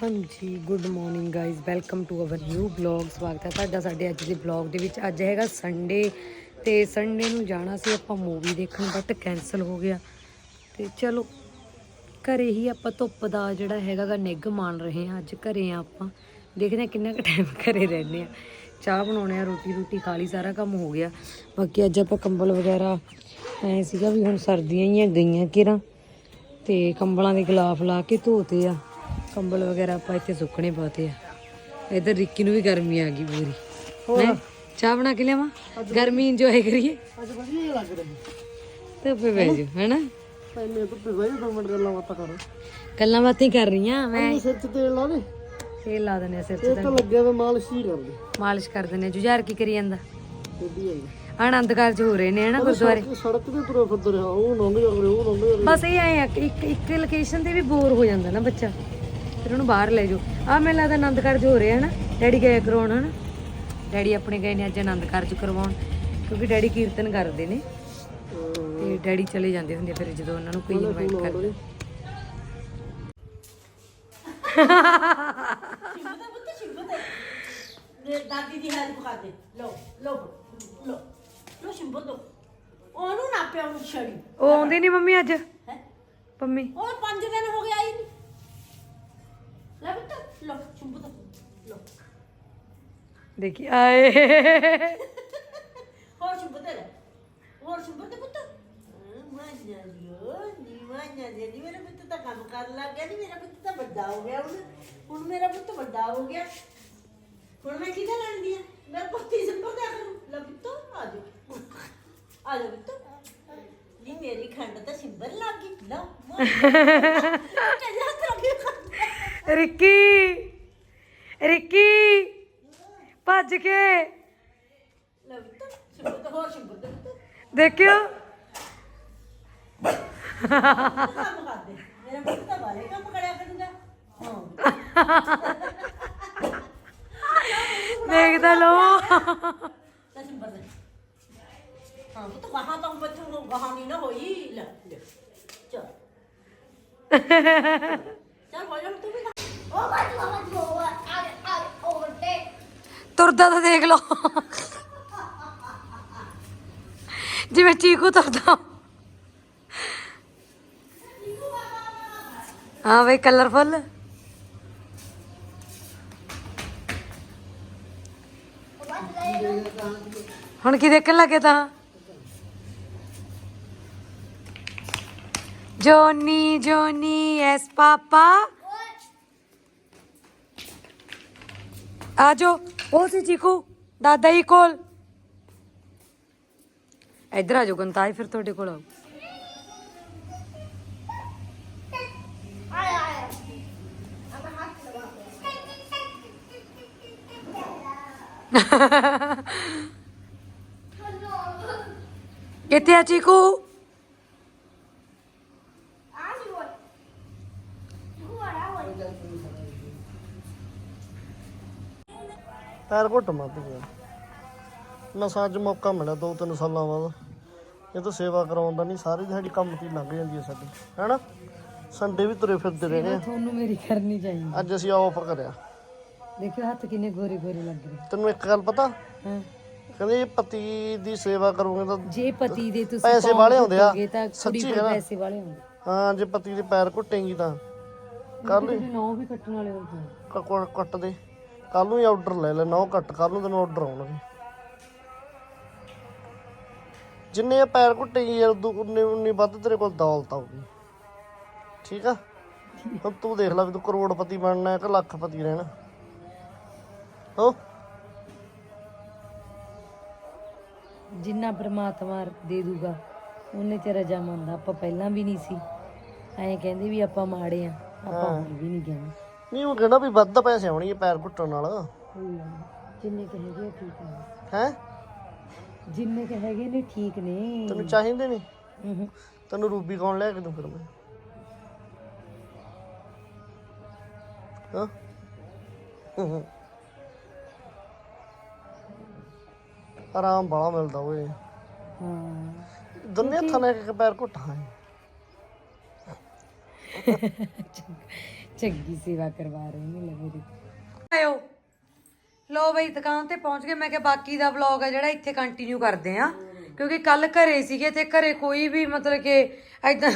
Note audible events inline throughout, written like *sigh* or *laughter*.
ਹਾਂਜੀ good morning guys welcome to our new blog ਸਵਾਗਤ ਹੈ ਤੁਹਾਡਾ ਸਾਡੇ ਅੱਜ ਦੇ ਬਲੌਗ ਦੇ ਵਿੱਚ। ਅੱਜ ਹੈਗਾ ਸੰਡੇ ਤੇ ਸੰਡੇ ਨੂੰ ਜਾਣਾ ਸੀ ਆਪਾਂ ਮੂਵੀ ਦੇਖਣ ਬਟ ਕੈਨਸਲ ਹੋ ਗਿਆ। ਤੇ ਚਲੋ, ਘਰੇ ਹੀ ਆਪਾਂ ਧੁੱਪ ਦਾ ਜਿਹੜਾ ਹੈਗਾ ਗਾ ਨਿੱਘ ਮਾਣ ਰਹੇ ਹਾਂ। ਅੱਜ ਘਰੇ ਆ ਆਪਾਂ। ਦੇਖਦੇ ਹਾਂ ਕਿੰਨਾ ਕੁ ਟਾਈਮ ਘਰੇ ਰਹਿੰਦੇ ਆ ਚਾਹ ਬਣਾਉਣੇ ਆ ਰੋਟੀ ਰੋਟੀ ਖਾ ਲਈ, ਸਾਰਾ ਕੰਮ ਹੋ ਗਿਆ। ਬਾਕੀ ਅੱਜ ਆਪਾਂ ਕੰਬਲ ਵਗੈਰਾ ਐ ਸੀਗਾ ਵੀ ਹੁਣ ਸਰਦੀਆਂ ਹੀ ਆ ਗਈਆਂ ਕਿਰਾਂ ਤੇ ਕੰਬਲਾਂ ਦੇ ਗਲਾਫ ਲਾ ਕੇ ਧੋਤੇ ਆ। ਕੰਬਲ ਵਗੈਰਾ ਆਪਾਂ ਇੱਥੇ ਸੁੱਕਣੇ ਪਾਤੇ ਆ। ਇਧਰ ਰਿੱਕੀ ਨੂੰ ਵੀ ਗਰਮੀ ਆ ਗਈ ਪੂਰੀ। ਹੈਂ? ਚਾਹ ਬਣਾ ਕੇ ਲਿਆਵਾਂ? ਗਰਮੀ ਇੰਜੋਏ ਕਰੀਏ? ਅੱਜ ਵਧੀਆ ਲੱਗ ਰਹੀ। ਤੇ ਫੇ ਬਹਿ ਜਾ ਹੈਨਾ? ਪਹਿਲੇ ਤੋਂ ਪਿਵਾਈ ਦੋ ਮਿੰਟ ਗੱਲਾਂ ਬਾਤਾਂ ਕਰੋ। ਗੱਲਾਂ ਬਾਤਾਂ ਹੀ ਕਰ ਰਹੀਆਂ ਮੈਂ ਸਿਰ 'ਚ ਤੇਲ ਲਾ ਦੇ। ਤੇਲ ਲਾ ਦਨੇ ਸਿਰ ਇਹ ਤੇ ਤਾਂ। ਲੱਗਿਆ ਵੇ ਮਾਲਿਸ਼ ਹੀ ਕਰ ਦੇ ਮਾਲਿਸ਼ ਕਰ ਦਨੇ ਜੁਝਾਰ ਕੀ ਕਰੀ ਜਾਂਦਾ? ਆਨੰਦ ਕਾਰਜ ਹੋ ਰਹੇ ਨੇ ਹਨਾ ਗੁਰਦੁਆਰੇ? ਸੜਕ ਤੇ ਤੁਰੇ ਫਿਰਦੇ ਰਿਹਾ ਉਹ ਲੰਘ ਜਾ ਰਿਹਾ ਉਹ ਲੰਘ ਜਾ ਰਿਹਾ ਬਸ ਇਹ ਐ ਆ ਇੱਕ ਇੱਕ ਲੋਕੇਸ਼ਨ ਤੇ ਵੀ ਬੋਰ ਹੋ ਜਾਂਦਾ ਨਾ ਬੱਚਾ। ਫਿਰ ਉਹਨੂੰ ਬਾਹਰ ਲੈ ਜਾਓ। ਆ ਮੈਨੂੰ ਲੱਗਦਾ ਆਨੰਦ ਕਾਰਜ ਹੋ ਰਿਹਾ ਹਨਾ? ਡੈਡੀ ਗਏ ਕਰਾਉਣ ਹਨਾ? ਡੈਡੀ ਆਪਣੇ ਗਏ ਨੇ ਅੱਜ ਆਨੰਦ ਕਾਰਜ ਕਰਵਾਉਣ ਕਿਉਂਕਿ ਡੈਡੀ ਕੀਰਤਨ ਕਰਦੇ ਨੇ। ਤੇ ਡੈਡੀ ਚਲੇ ਜਾਂਦੇ ਹੁੰਦੇ ਫਿਰ ਜਦੋਂ ਉਹਨਾਂ ਨੂੰ ਕੋਈ ਇਨਵਾਈਟ ਕਰਦਾ। ਦਾਦੀ ਦੀ ਹੈਲਪ ਕਰ ਦੇ ਲੋ ਲੋ ਲੋ ਲੋ ਸ਼ਿੰਬੋ ਦੋ ਉਹਨੂੰ ਨਾ ਪਿਆ ਉਹਨੂੰ ਛੜੀ। ਉਹ ਆਉਂਦੀ ਨਹੀਂ ਮੰਮੀ ਅੱਜ? ਹੈ? ਪੰਮੀ? ਉਹ ਦਿਨ ਹੋ ਦੇਖੀ ਆਏ। ਹੋਰ ਲੈ ਹੋਰ ਸ਼ਿੰਬੋ ਦੇ ਪੁੱਤ। ਮਾਨਿਆ ਲਿਓ ਨੀ ਮਾਨਿਆ ਦੇ ਨੀ ਮੇਰਾ ਪੁੱਤ ਤਾਂ ਕੰਮ ਕਰਨ ਲੱਗ ਗਿਆ ਨੀ ਮੇਰਾ ਪੁੱਤ ਤਾਂ ਵੱਡਾ ਹੋ ਗਿਆ ਹੁਣ। ਹੁਣ ਮੇਰਾ ਪੁੱਤ ਵੱਡਾ ਹੋ ਗਿਆ। ਹੁਣ ਮੈਂ ਕਿਹਦਾ ਲੜਦੀ ਆ ਮੇਰਾ ਪੁੱਤੀ ਸੰਭੋ ਦਾ ਕਰੂ ਲੈ ਪੁੱਤ ਆ ਜਾ। ਆ ਜਾ ਪੁੱਤ। ਨੀ ਮੇਰੀ ਖੰਡ ਤਾਂ ਸਿੰਬਰ ਲੱਗ ਗਈ। *laughs* ਰਿੱਕੀ ਰਿੱਕੀ। ਭੱਜ ਕੇ। ਦੇਖਿਓ। ਕੰਮ ਕਰਦੇ ਹਾਂ ਦੇਖਦਾ ਲੋ ਤਾਂ ਕਹਾਂ ਤਾਂ ਬੱਚੋਂ ਨੂੰ ਗਾਹਾਂ ਨਹੀਂ ਨਾ ਹੋਈ ਲੈ ਲੈ ਚਲ ਚਲ ਹੋ ਜਾ ਤੂੰ ਵੀ Oh my ਤੁਰਦਾ ਤਾਂ ਦੇਖ ਲੋ ਜਿਵੇਂ ਚੀਕੂ ਤੁਰਦਾ। ਹਾਂ ਬਈ ਕਲਰਫੁਲ ਹੁਣ ਕੀ ਦੇਖਣ ਲੱਗੇ ਤਾਂ? Johnny Johnny, yes papa. ਆਜੋ ਉਹ ਸੀ ਚੀਕੂ, ਦਾਦਾ ਜੀ ਕੋਲ। ਇੱਧਰ ਆ ਆਜੋ ਗੰਤਾਈ, ਫਿਰ ਤੁਹਾਡੇ ਕੋਲ ਆਓ। ਕਿੱਥੇ ਆ ਚੀਕੂ? ਮੱਤ ਗਿਆ। ਮਸਾਂ ਅੱਜ ਮੌਕਾ ਮਿਲਿਆ ਦੋ ਤਿੰਨ ਸਾਲਾਂ ਬਾਅਦ। ਇਹ ਤਾਂ ਸੇਵਾ ਕਰਾਉਣ ਦਾ ਨਹੀਂ ਸਾਰੀ ਦਿਹਾੜੀ ਕੰਮ ਤੇ ਹੀ ਲੰਘ ਜਾਂਦੀ ਹੈ ਸਾਡੀ ਹੈਨਾ? ਸੰਡੇ ਵੀ ਤੁਰੇ ਫਿਰਦੇ ਰਹੇ ਨੇ ਤੁਹਾਨੂੰ ਮੇਰੀ ਕਰਨੀ ਚਾਹੀਦੀ। ਅੱਜ ਅਸੀਂ ਆਫ ਕਰਿਆ। ਦੇਖਿਓ ਹੱਥ ਕਿੰਨੇ ਗੋਰੇ ਗੋਰੇ ਲੱਗ ਰਹੇ ਤੈਨੂੰ ਇੱਕ ਗੱਲ ਪਤਾ? ਹਾਂ। ਕਹਿੰਦੇ ਇਹ ਪਤੀ ਦੀ ਸੇਵਾ ਕਰੋਗੇ ਤਾਂ ਜੇ ਪਤੀ ਦੇ ਤੁਸੀਂ ਪੈਸੇ ਵਾਲੇ ਆਉਂਦੇ ਆ। ਘੁੱਟੋਗੇ ਤਾਂ ਕੁੜੀ ਸੱਚੀ ਕੋਲ ਹੈ ਨਾ। ਪੈਸੇ ਵਾਲੇ ਆਉਂਦੇ ਹਾਂ ਜੇ ਪਤੀ ਦੇ ਪੈਰ ਘੁੱਟੇਂਗੀ ਤਾਂ। ਕੱਲ ਤੁਸੀਂ ਨੌ ਵੀ ਕੱਟਣ ਵਾਲੇ ਹੁੰਦੇ ਆ। ਕ- ਕ- ਕੱਟ ਦੇ। ਕੱਲ ਨੂੰ ਹੀ ਆਰਡਰ ਲੈ ਲੈ ਨੌ ਕੱਟ ਕੱਲ ਨੂੰ ਤੈਨੂੰ ਆਰਡਰ ਆਉਣਗੇ। ਜਿੰਨੇ ਇਹ ਪੈਰ ਘੁੱਟੇਗੀ ਯਾਰ ਉਦੋਂ ਉਨੇ ਉਨੀ ਵੱਧ ਤੇਰੇ ਕੋਲ ਦੌਲਤ ਆਊਗੀ। ਠੀਕ ਆ? ਹੁਣ ਤੂੰ ਦੇਖ ਲੈ ਵੀ ਤੂੰ ਕਰੋੜਪਤੀ ਬਣਨਾ ਹੈ ਕਿ ਲੱਖਪਤੀ ਰਹਿਣਾ। ਹੋ? ਜਿੰਨਾ ਪ੍ਰਮਾਤਮਾ ਦੇ ਦੂਗਾ ਉਹਨੇ ਤੇ ਰਜਾ ਮੰਨਦਾ ਆਪਾਂ ਪਹਿਲਾਂ ਵੀ ਨਹੀਂ ਸੀ। ਐਂ ਕਹਿੰਦੇ ਵੀ ਆਪਾਂ ਮਾੜੇ ਆ ਆਪਾਂ ਹੁਣ ਵੀ ਨਹੀਂ ਕਹਿੰਦੇ। ਨਹੀਂ ਉਹ ਕਹਿੰਦਾ ਵੀ ਵੱਧ ਪੈਸੇ ਆਉਣਗੇ ਪੈਰ ਘੁੱਟਣ ਨਾਲ। ਕੋਈ ਗੱਲ ਨੀ। ਜਿੰਨੇ ਕੁ ਹੈਗੇ ਆ ਠੀਕ ਨੇ ਹੈ? ਜਿੰਨੇ ਕੁ ਹੈਗੇ ਨੇ ਠੀਕ ਨੇ। ਤੈਨੂੰ ਚਾਹੀਦੇ ਨਹੀਂ ਹੂੰ ਤੈਨੂੰ ਰੂਬੀ ਕੌਣ ਲੈ ਕੇ ਦੂੰ ਫਿਰ ਮੈਂ? ਹਾਂ? ਹੂੰ। ਆਰਾਮ ਬੜਾ ਮਿਲਦਾ ਓਏ। ਹਾਂ। ਦੋਨੇ ਹੱਥਾਂ ਨਾਲ ਇੱਕ ਪੈਰ ਘੁੱਟਾਂ ਚੰਗੀ ਸੇਵਾ ਕਰਵਾ ਰਹੇ ਨੇ ਲੈ ਮੇਰੀ ਆਇਓ। ਲੋ ਬਈ, ਦੁਕਾਨ ਤੇ ਪਹੁੰਚ ਗਏ। ਮੈਂ ਕਿਹਾ ਬਾਕੀ ਦਾ ਵਲੌਗ ਆ ਜਿਹੜਾ ਇੱਥੇ ਕੰਟੀਨਿਊ ਕਰਦੇ ਆ ਕਿਉਂਕਿ ਕੱਲ ਘਰੇ ਸੀਗੇ ਤੇ ਘਰੇ ਕੋਈ ਵੀ ਮਤਲਬ ਕਿ ਐਦਾਂ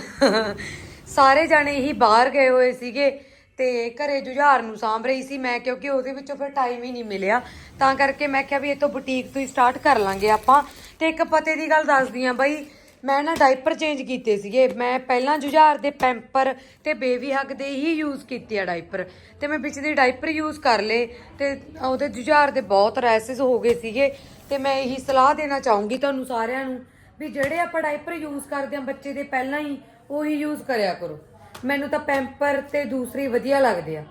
ਸਾਰੇ ਜਾਣੇ ਹੀ ਬਾਹਰ ਗਏ ਹੋਏ ਸੀਗੇ ਤੇ ਘਰੇ ਜੁਝਾਰ ਨੂੰ ਸਾਂਭ ਰਹੀ ਸੀ ਮੈਂ, ਕਿਉਂਕਿ ਉਹਦੇ ਵਿੱਚੋਂ ਫਿਰ ਟਾਈਮ ਹੀ ਨਹੀਂ ਮਿਲਿਆ। ਤਾਂ ਕਰਕੇ ਮੈਂ ਕਿਹਾ ਵੀ ਇਹ ਤੋਂ ਬੁਟੀਕ ਤੋਂ ਹੀ ਸਟਾਰਟ ਕਰ ਲਾਂਗੇ ਆਪਾਂ। ਤੇ ਇੱਕ ਪਤੇ ਦੀ ਗੱਲ ਦੱਸਦੀ ਆ ਬਈ ਮੈਂ ਨਾ ਡਾਈਪਰ ਚੇਂਜ ਕੀਤੇ ਸੀਗੇ। ਮੈਂ ਪਹਿਲਾਂ ਜੁਝਾਰ ਦੇ ਪੈਂਪਰ ਤੇ ਬੇਬੀ ਹੱਗ ਦੇ ਹੀ ਯੂਜ਼ ਕੀਤੇ ਆ ਡਾਈਪਰ ਤੇ ਮੈਂ ਵਿੱਚ ਦੇ ਡਾਈਪਰ ਯੂਜ਼ ਕਰ ਲਏ ਤੇ ਉਹਦੇ ਜੁਝਾਰ ਦੇ ਬਹੁਤ ਰੈਸਸ ਹੋ ਗਏ ਸੀਗੇ। ਤੇ ਮੈਂ ਇਹੀ ਸਲਾਹ ਦੇਣਾ ਚਾਹੂੰਗੀ ਤੁਹਾਨੂੰ ਸਾਰਿਆਂ ਨੂੰ ਵੀ ਜਿਹੜੇ ਆਪਾਂ ਡਾਈਪਰ ਯੂਜ਼ ਕਰਦੇ ਆ ਬੱਚੇ ਦੇ ਪਹਿਲਾਂ ਹੀ, ਉਹੀ ਯੂਜ਼ ਕਰਿਆ ਕਰੋ। ਮੈਨੂੰ ਤਾਂ ਪੈਂਪਰ ਤੇ ਦੂਸਰੇ ਵਧੀਆ ਲੱਗਦੇ ਆ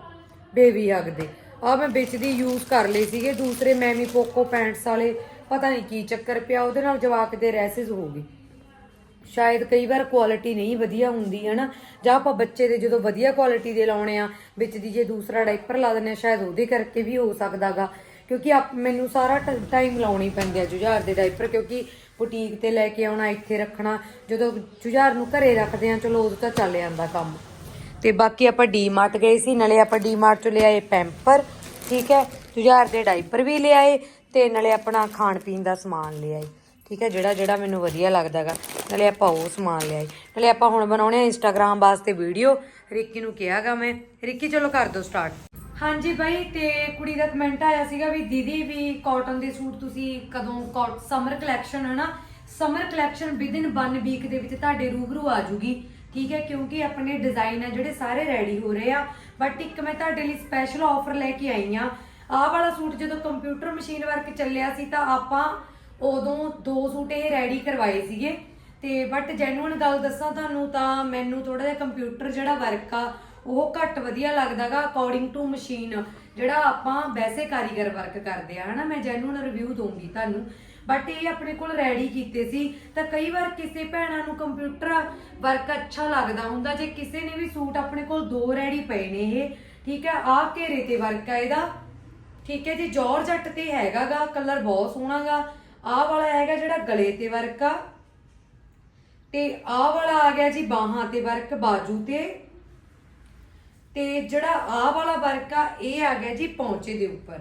ਬੇਬੀ ਹੱਗ ਦੇ। ਆ ਮੈਂ ਵਿੱਚ ਦੀ ਯੂਜ਼ ਕਰ ਲਏ ਸੀਗੇ, ਦੂਸਰੇ ਮੈਮੀ ਪੋਕੋ ਪੈਂਟਸ ਵਾਲੇ, ਪਤਾ ਨਹੀਂ ਕੀ ਚੱਕਰ ਪਿਆ, ਉਹਦੇ ਨਾਲ ਜਵਾਕ ਦੇ ਰੈਸਸ ਹੋ ਗਈ ਸ਼ਾਇਦ ਕਈ ਵਾਰ ਕੁਆਲਿਟੀ ਨਹੀਂ ਵਧੀਆ ਹੁੰਦੀ ਹੈ ਨਾ ਜਾਂ ਆਪਾਂ ਬੱਚੇ ਦੇ ਜਦੋਂ ਵਧੀਆ ਕੁਆਲਿਟੀ ਦੇ ਲਾਉਣੇ ਆ, ਵਿੱਚ ਦੀ ਜੇ ਦੂਸਰਾ ਡਾਈਪਰ ਲਾ ਦਿੰਦੇ ਆ, ਸ਼ਾਇਦ ਉਹਦੇ ਕਰਕੇ ਵੀ ਹੋ ਸਕਦਾਗਾ। ਕਿਉਂਕਿ ਆਪ, ਮੈਨੂੰ ਸਾਰਾ ਟਾਈਮ ਲਾਉਣੀ ਪੈਂਦੀ ਆ ਜੁਝਾਰ ਦੇ ਡਾਈਪਰ ਕਿਉਂਕਿ ਬੁਟੀਕ ਤੇ ਲੈ ਕੇ ਆਉਣਾ, ਇੱਥੇ ਰੱਖਣਾ, ਜਦੋਂ ਜੁਝਾਰ ਨੂੰ ਘਰੇ ਰੱਖਦੇ ਆ, ਚਲੋ ਉਦੋਂ ਤਾਂ ਚੱਲ ਜਾਂਦਾ ਕੰਮ। ਤੇ ਬਾਕੀ ਆਪਾਂ ਡੀਮਾਰਟ ਗਏ ਸੀ, ਨਾਲੇ ਆਪਾਂ ਡੀਮਾਰਟ ਚੋਂ ਲਿਆਏ ਪੈਂਪਰ ਠੀਕ ਹੈ? ਜੁਝਾਰ ਦੇ ਡਾਈਪਰ ਵੀ ਲਿਆਏ, ਤੇ ਨਾਲੇ ਆਪਣਾ ਖਾਣ ਪੀਣ ਦਾ ਸਮਾਨ ਲਿਆਏ। ਠੀਕ ਹੈ, ਜਿਹੜਾ ਜਿਹੜਾ ਮੈਨੂੰ ਵਧੀਆ ਲੱਗਦਾਗਾ ਨਾਲੇ ਆਪਾਂ ਉਹ ਸਮਾਨ ਲਿਆਏ ਨਾਲੇ ਆਪਾਂ ਹੁਣ ਬਣਾਉਣੇ ਆ ਇੰਸਟਾਗ੍ਰam ਵਾਸਤੇ ਵੀਡੀਓ ਰਿੱਕੀ ਨੂੰ ਕਿਹਾਗਾ ਮੈਂ। ਰਿੱਕੀ, ਚਲੋ ਕਰ ਦੋ ਸਟਾਰਟ ਹਾਂਜੀ ਬਾਈ, ਤੇ ਕੁੜੀ ਦਾ ਕਮੈਂਟ ਆਇਆ ਸੀਗਾ ਵੀ ਦੀਦੀ ਵੀ ਕਾਟਨ ਦੇ ਸੂਟ ਤੁਸੀਂ ਕਦੋਂ ਸਮਰ ਕਲੈਕਸ਼ਨ ਹੈ ਨਾ ਸਮਰ ਕਲੈਕਸ਼ਨ ਵਿਦਿਨ 1 ਵੀਕ ਦੇ ਵਿੱਚ ਤੁਹਾਡੇ ਰੂਬਰੂ ਆ ਜੂਗੀ। ਠੀਕ ਹੈ, ਕਿਉਂਕਿ ਆਪਣੇ ਡਿਜ਼ਾਈਨ ਆ ਜਿਹੜੇ ਸਾਰੇ ਰੈਡੀ ਹੋ ਰਹੇ ਆ। ਬਟ ਇੱਕ ਮੈਂ ਤੁਹਾਡੇ ਲਈ ਸਪੈਸ਼ਲ ਆਫਰ ਲੈ ਕੇ ਆਈ ਆ। ਆਹ ਵਾਲਾ ਸੂਟ ਜਦੋਂ ਕੰਪਿਊਟਰ ਮਸ਼ੀਨ ਵਰਕ ਚੱਲਿਆ ਸੀ ਤਾਂ ਆਪਾਂ ਉਦੋਂ ਦੋ ਸੂਟ ਇਹ ਰੈਡੀ ਕਰਵਾਏ ਸੀਗੇ। ਤੇ ਬਟ ਜੈਨੂਅਨ ਗੱਲ ਦੱਸਾਂ ਤੁਹਾਨੂੰ ਤਾਂ ਮੈਨੂੰ ਥੋੜਾ ਜਿਹਾ ਕੰਪਿਊਟਰ ਜਿਹੜਾ ਵਰਕ ਆ, ਉਹ ਘੱਟ ਵਧੀਆ ਲੱਗਦਾਗਾ ਅਕੋਰਡਿੰਗ ਟੂ ਮਸ਼ੀਨ ਜਿਹੜਾ ਆਪਾਂ ਵੈਸੇ ਕਾਰੀਗਰ ਵਰਕ ਕਰਦੇ ਆ, ਹਨਾ? ਮੈਂ ਜੈਨੂਅਨ ਰਿਵਿਊ ਦਊਂਗੀ ਤੁਹਾਨੂੰ। ਬਟ ਇਹ ਆਪਣੇ ਕੋਲ ਰੈਡੀ ਕੀਤੇ ਸੀ। ਤਾਂ ਕਈ ਵਾਰ ਕਿਸੇ ਭੈਣਾਂ ਨੂੰ ਕੰਪਿਊਟਰ ਵਰਕ ਅੱਛਾ ਲੱਗਦਾ ਹੁੰਦਾ, ਜੇ ਕਿਸੇ ਨੇ ਵੀ ਸੂਟ ਆਪਣੇ ਕੋਲ ਦੋ ਰੈਡੀ ਪਏ ਨੇ ਇਹ, ਠੀਕ ਹੈ? ਆਹ ਘੇਰੇ ਤੇ ਵਰਕ ਆ ਇਹਦਾ। ਠੀਕ ਹੈ, ਜੀ ਜਾਰਜਟ ਤੇ ਹੈਗਾਗਾ ਕਲਰ ਬਹੁਤ ਸੋਹਣਾਗਾ ਆਹ ਵਾਲਾ ਹੈਗਾ ਜਿਹੜਾ ਗਲੇ ਤੇ ਵਰਕ ਆ। ਤੇ ਆਹ ਵਾਲਾ ਆ ਗਿਆ ਜੀ ਬਾਹਾਂ ਤੇ ਵਰਕ, ਬਾਜੂ ਤੇ। ਤੇ ਜਿਹੜਾ ਆਹ ਵਾਲਾ ਵਰਕ ਆ, ਇਹ ਆ ਗਿਆ ਜੀ ਪੌਂਚੇ ਦੇ ਉੱਪਰ।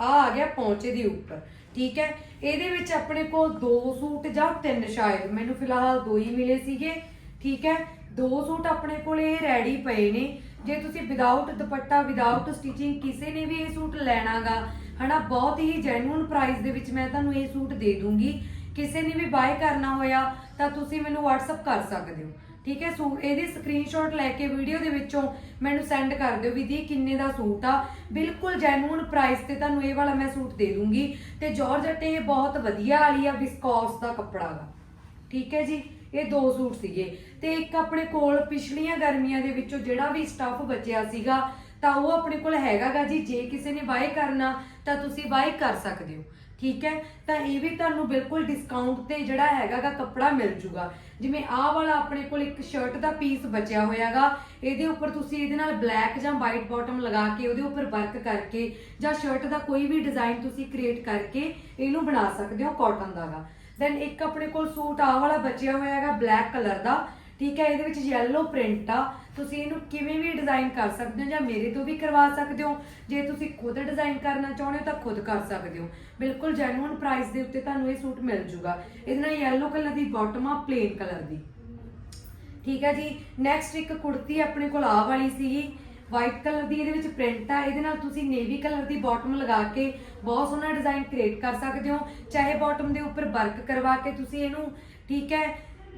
ਆ ਆ ਗਿਆ ਪੌਂਚੇ ਦੇ ਉੱਪਰ, ਠੀਕ ਹੈ? ਇਹਦੇ ਵਿੱਚ ਆਪਣੇ ਕੋਲ ਦੋ ਸੂਟ ਜਾਂ ਤਿੰਨ ਸ਼ਾਇਦ, ਮੈਨੂੰ ਫਿਲਹਾਲ ਦੋ ਹੀ ਮਿਲੇ ਸੀਗੇ, ਠੀਕ ਹੈ? ਦੋ ਸੂਟ ਆਪਣੇ ਕੋਲ ਇਹ ਰੈਡੀ ਪਏ ਨੇ। ਜੇ ਤੁਸੀਂ ਵਿਦਆਊਟ ਦੁਪੱਟਾ ਵਿਦਆਊਟ ਸਟਿਚਿੰਗ ਕਿਸੇ ਨੇ ਵੀ ਇਹ ਸੂਟ ਲੈਣਾਗਾ ਹਨਾ, ਬਹੁਤ ਹੀ ਜੈਨੂਇਨ ਪ੍ਰਾਈਸ ਦੇ ਵਿੱਚ ਮੈਂ ਤੁਹਾਨੂੰ ਇਹ ਸੂਟ ਦੇ ਦੂੰਗੀ। ਕਿਸੇ ਨੇ ਵੀ ਬਾਏ ਕਰਨਾ ਹੋਇਆ ਤਾਂ ਤੁਸੀਂ ਮੈਨੂੰ WhatsApp ਕਰ ਸਕਦੇ ਹੋ। ਠੀਕ ਹੈ, ਸੂ ਇਹਦੀ ਸਕਰੀਨਸ਼ਾਟ ਲੈ ਕੇ ਵੀਡੀਓ ਦੇ ਵਿੱਚੋਂ ਮੈਨੂੰ ਸੈਂਡ ਕਰ ਦਿਓ ਵੀ ਦੀ ਕਿੰਨੇ ਦਾ ਸੂਟ ਆ। ਬਿਲਕੁਲ ਜੈਨੂਇਨ ਪ੍ਰਾਈਸ ਤੇ ਤੁਹਾਨੂੰ ਇਹ ਵਾਲਾ ਮੈਂ ਸੂਟ ਦੇ ਦੂੰਗੀ। ਤੇ ਜਾਰਜਟ ਇਹ ਬਹੁਤ ਵਧੀਆ ਵਾਲੀ ਆ ਵਿਸਕੋਸ ਦਾ ਕੱਪੜਾ ਗਾ ਠੀਕ ਹੈ ਜੀ, ਇਹ ਦੋ ਸੂਟ ਸੀਗੇ। ਤੇ ਇੱਕ ਆਪਣੇ ਕੋਲ ਪਿਛਲੀਆਂ ਗਰਮੀਆਂ ਦੇ ਵਿੱਚੋਂ ਜਿਹੜਾ ਵੀ ਸਟੱਫ ਬਚਿਆ ਸੀਗਾ ਤਾਂ ਉਹ ਆਪਣੇ ਕੋਲ ਹੈਗਾਗਾ ਜੀ, ਜੇ ਕਿਸੇ ਨੇ ਬਾਏ ਕਰਨਾ, ਤਾਂ ਤੁਸੀਂ ਬਾਏ ਕਰ ਸਕਦੇ ਹੋ। ਠੀਕ ਹੈ? ਤਾਂ ਇਹ ਵੀ ਤੁਹਾਨੂੰ ਬਿਲਕੁਲ ਡਿਸਕਾਊਂਟ ਤੇ ਜਿਹੜਾ ਹੈਗਾਗਾ ਕੱਪੜਾ ਮਿਲ ਜੂਗਾ। ਜਿਵੇਂ ਆਹ ਵਾਲਾ ਆਪਣੇ ਕੋਲ ਇੱਕ ਸ਼ਰਟ ਦਾ ਪੀਸ ਬਚਿਆ ਹੋਇਆਗਾ, ਇਹਦੇ ਉੱਪਰ ਤੁਸੀਂ ਇਹਦੇ ਨਾਲ ਬਲੈਕ ਜਾਂ ਵਾਈਟ ਬਾਟਮ ਲਗਾ ਕੇ ਉਹਦੇ ਉੱਪਰ ਵਰਕ ਕਰਕੇ ਜਾਂ ਸ਼ਰਟ ਦਾ ਕੋਈ ਵੀ ਡਿਜ਼ਾਈਨ ਤੁਸੀਂ ਕ੍ਰੀਏਟ ਕਰਕੇ ਇਹਨੂੰ ਬਣਾ ਸਕਦੇ ਹੋ ਕਾਟਨ ਦਾਗਾ ਦੈਨ ਇੱਕ ਆਪਣੇ ਕੋਲ ਸੂਟ ਆਹ ਵਾਲਾ ਬਚਿਆ ਹੋਇਆ ਹੈਗਾ ਬਲੈਕ ਕਲਰ ਦਾ। ਠੀਕ ਹੈ, ਇਹਦੇ ਵਿੱਚ ਯੈਲੋ ਪ੍ਰਿੰਟ ਆ। ਤੁਸੀਂ ਇਹਨੂੰ ਕਿਵੇਂ ਵੀ ਡਿਜ਼ਾਈਨ ਕਰ ਸਕਦੇ ਹੋ ਜਾਂ ਮੇਰੇ ਤੋਂ ਵੀ ਕਰਵਾ ਸਕਦੇ ਹੋ। ਜੇ ਤੁਸੀਂ ਖੁਦ ਡਿਜ਼ਾਈਨ ਕਰਨਾ ਚਾਹੁੰਦੇ ਹੋ ਤਾਂ ਖੁਦ ਕਰ ਸਕਦੇ ਹੋ। ਬਿਲਕੁਲ ਜੈਨੂਇਨ ਪ੍ਰਾਈਸ ਦੇ ਉੱਤੇ ਤੁਹਾਨੂੰ ਇਹ ਸੂਟ ਮਿਲ ਜੂਗਾ। ਇਹਦੇ ਨਾਲ ਯੈਲੋ ਕਲਰ ਦੀ ਬਾਟਮ ਆ ਪਲੇਨ ਕਲਰ ਦੀ। ਠੀਕ ਹੈ ਜੀ। ਨੈਕਸਟ ਇੱਕ ਕੁੜਤੀ ਆਪਣੇ ਕੋਲ ਆ ਵਾਲੀ ਸੀਗੀ। ਵਾਈਟ ਕਲਰ ਦੀ ਇਹਦੇ ਵਿੱਚ ਪ੍ਰਿੰਟ ਆ। ਇਹਦੇ ਨਾਲ ਤੁਸੀਂ ਨੇਵੀ ਕਲਰ ਦੀ ਬਾਟਮ ਲਗਾ ਕੇ ਬਹੁਤ ਸੋਹਣਾ ਡਿਜ਼ਾਈਨ ਕ੍ਰੀਏਟ ਕਰ ਸਕਦੇ ਹੋ। ਚਾਹੇ ਬਾਟਮ ਦੇ ਉੱਪਰ ਵਰਕ ਕਰਵਾ ਕੇ ਤੁਸੀਂ ਇਹਨੂੰ, ਠੀਕ ਹੈ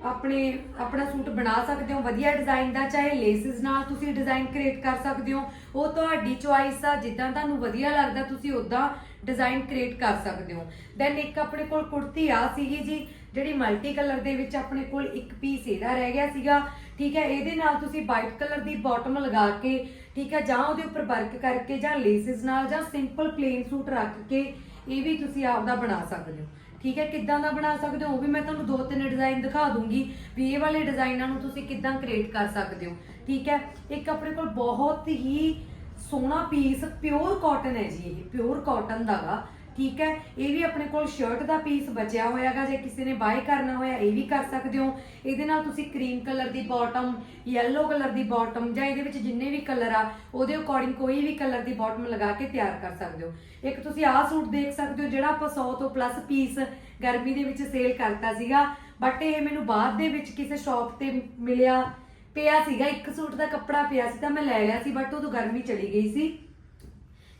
ਆਪਣੇ, ਆਪਣਾ ਸੂਟ ਬਣਾ ਸਕਦੇ ਹੋ, ਵਧੀਆ ਡਿਜ਼ਾਈਨ ਦਾ, ਚਾਹੇ ਲੇਸਿਸ ਨਾਲ ਤੁਸੀਂ ਡਿਜ਼ਾਈਨ ਕ੍ਰੀਏਟ ਕਰ ਸਕਦੇ ਹੋ, ਉਹ ਤੁਹਾਡੀ ਚੁਆਇਸ ਆ, ਜਿੱਦਾਂ ਤੁਹਾਨੂੰ ਵਧੀਆ ਲੱਗਦਾ, ਤੁਸੀਂ ਉਦਾਂ ਡਿਜ਼ਾਈਨ ਕ੍ਰੀਏਟ ਕਰ ਸਕਦੇ ਹੋ। ਦੈਨ ਇੱਕ ਆਪਣੇ ਕੋਲ ਕੁੜਤੀ ਆ ਸੀਗੀ ਜੀ, ਜਿਹੜੀ ਮਲਟੀ ਕਲਰ ਦੇ ਵਿੱਚ ਆਪਣੇ ਕੋਲ ਇੱਕ ਪੀਸ ਇਹਦਾ ਰਹਿ ਗਿਆ ਸੀਗਾ, ਠੀਕ ਹੈ, ਇਹਦੇ ਨਾਲ ਤੁਸੀਂ ਵਾਈਟ ਕਲਰ ਦੀ ਬਾਟਮ ਲਗਾ ਕੇ, ਠੀਕ ਹੈ, ਜਾਂ ਉਹਦੇ ਉੱਪਰ ਵਰਕ ਕਰਕੇ, ਜਾਂ ਲੇਸਿਸ ਨਾਲ, ਜਾਂ ਸਿੰਪਲ ਪਲੇਨ ਸੂਟ ਰੱਖ ਕੇ, ਇਹ ਵੀ ਤੁਸੀਂ ਆਪਦਾ ਬਣਾ ਸਕਦੇ ਹੋ। ਠੀਕ ਹੈ, ਕਿੱਦਾਂ ਦਾ ਬਣਾ ਸਕਦੇ ਹੋ? ਉਹ ਵੀ ਮੈਂ ਤੁਹਾਨੂੰ ਦੋ ਤਿੰਨ ਡਿਜ਼ਾਈਨ ਦਿਖਾ ਦੂੰਗੀ ਵੀ ਇਹ ਵਾਲੇ ਡਿਜ਼ਾਈਨਾਂ ਨੂੰ ਤੁਸੀਂ ਕਿੱਦਾਂ ਕ੍ਰੀਏਟ ਕਰ ਸਕਦੇ ਹੋ। ਠੀਕ ਹੈ, ਇੱਕ ਆਪਣੇ ਕੋਲ ਬਹੁਤ ਹੀ ਸੋਹਣਾ ਪੀਸ ਪਿਓਰ ਕਾਟਨ ਹੈ ਜੀ ਇਹ ਪਿਓਰ ਕਾਟਨ ਦਾਗਾ ਠੀਕ ਹੈ? ਇਹ ਵੀ ਆਪਣੇ ਕੋਲ ਸ਼ਰਟ ਦਾ ਪੀਸ ਬਚਿਆ ਹੋਇਆਗਾ, ਜੇ ਕਿਸੇ ਨੇ ਬਾਏ ਕਰਨਾ ਹੋਇਆ, ਇਹ ਵੀ ਕਰ ਸਕਦੇ ਹੋ। ਇਹਦੇ ਨਾਲ ਤੁਸੀਂ ਕਰੀਮ ਕਲਰ ਦੀ ਬਾਟਮ ਯੈਲੋ ਕਲਰ ਦੀ ਬਾਟਮ ਜਾਂ ਇਹਦੇ ਵਿੱਚ ਜਿੰਨੇ ਵੀ ਕਲਰ ਆ, ਉਹਦੇ ਅਕੋਰਡਿੰਗ ਕੋਈ ਵੀ ਕਲਰ ਦੀ ਬਾਟਮ ਲਗਾ ਕੇ ਤਿਆਰ ਕਰ ਸਕਦੇ ਹੋ। ਇੱਕ ਤੁਸੀਂ ਆਹ ਸੂਟ ਦੇਖ ਸਕਦੇ ਹੋ, ਜਿਹੜਾ ਆਪਾਂ 100 ਤੋਂ ਪਲੱਸ ਪੀਸ ਗਰਮੀ ਦੇ ਵਿੱਚ ਸੇਲ ਕਰਤਾ ਸੀਗਾ। ਬਟ ਇਹ ਮੈਨੂੰ ਬਾਅਦ ਦੇ ਵਿੱਚ ਕਿਸੇ ਸ਼ਾਪ ਤੇ ਮਿਲਿਆ, ਪਿਆ ਸੀਗਾ। ਇੱਕ ਸੂਟ ਦਾ ਕੱਪੜਾ ਪਿਆ ਸੀ ਤਾਂ ਮੈਂ ਲੈ ਲਿਆ ਸੀ ਬਟ ਉਦੋਂ ਗਰਮੀ ਚਲੀ ਗਈ ਸੀ।